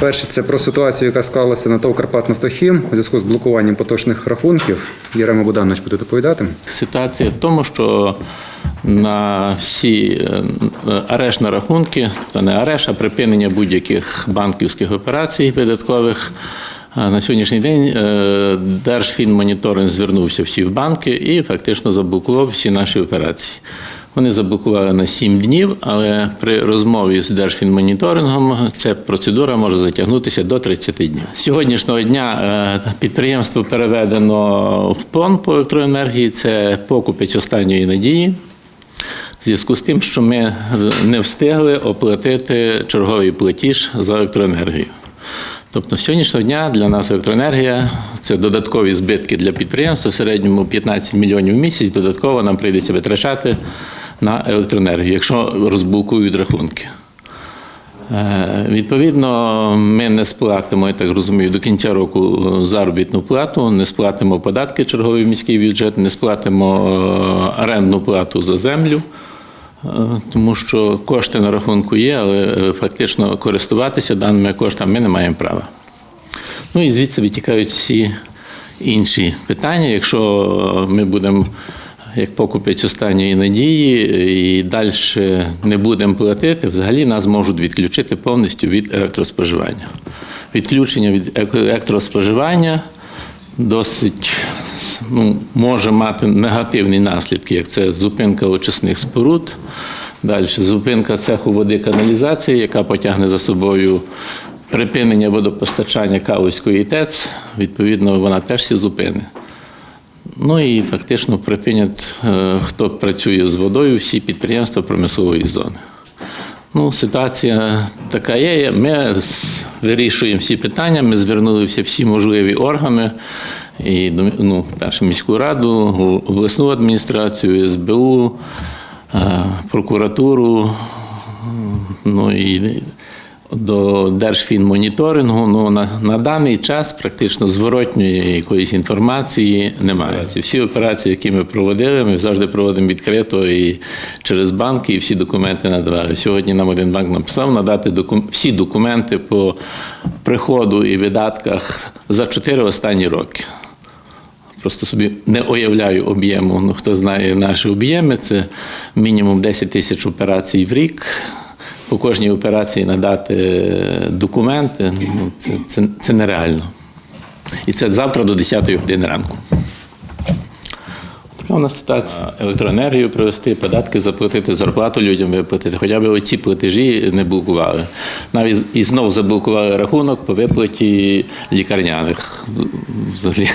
Перше це про ситуацію, яка склалася на ТОВ «Карпатнафтохім» у зв'язку з блокуванням поточних рахунків. Єрема Богданович буде доповідати. Ситуація в тому, що на всі е, арешт на рахунки, тобто не арешт, а припинення будь-яких банківських операцій видаткових. е, На сьогоднішній день е, Держфінмоніторинг звернувся всі в банки і фактично заблокував всі наші операції. Вони заблокували на 7 днів, але при розмові з Держфінмоніторингом ця процедура може затягнутися до 30 днів. З сьогоднішнього дня е, підприємство переведено в ПОН по електроенергії. Це покупець останньої надії. В зв'язку з тим, що ми не встигли оплатити черговий платіж за електроенергію. Тобто з сьогоднішнього дня для нас електроенергія це додаткові збитки для підприємства, в середньому 15 мільйонів в місяць. Додатково нам прийдеться витрачати на електроенергію, якщо розблокують рахунки. Е, Відповідно, ми не сплатимо, я так розумію, до кінця року е, заробітну плату, не сплатимо податки черговий міський бюджет, не сплатимо е, орендну плату за землю, тому що кошти на рахунку є, але фактично користуватися даними коштами ми не маємо права. Ну і звідси витікають всі інші питання. Якщо ми будемо як покупець останньої надії і далі не будемо платити, взагалі нас можуть відключити повністю від електроспоживання. Відключення від електроспоживання досить ну, може мати негативні наслідки, як це зупинка очисних споруд. Далі зупинка цеху води каналізації, яка потягне за собою припинення водопостачання Калузької ТЕЦ. Відповідно, вона теж всі зупини. Ну і фактично припинять, е, хто працює з водою, всі підприємства промислової зони. Ну, ситуація така є. Ми вирішуємо всі питання. Ми звернулися всі можливі органи. І ну, першу міську раду, обласну адміністрацію, СБУ, е, прокуратуру, ну і до Держфінмоніторингу. Ну, на, на даний час практично зворотньої якоїсь інформації немає. Ці всі операції, які ми проводили, ми завжди проводимо відкрито і через банки, і всі документи надавали. Сьогодні нам один банк написав надати докум... всі документи по приходу і видатках за чотири останні роки. Просто собі не уявляю об'єму. Ну, хто знає наші об'єми, це мінімум 10 тисяч операцій в рік. По кожній операції надати документи ну, це, це, це нереально. І це завтра до 10 години ранку. Така у нас ситуація. Електроенергію привезти, податки заплатити, зарплату людям виплатити. Хоча б оці платежі не блокували. Навіть і знову заблокували рахунок по виплаті лікарняних. Взагалі.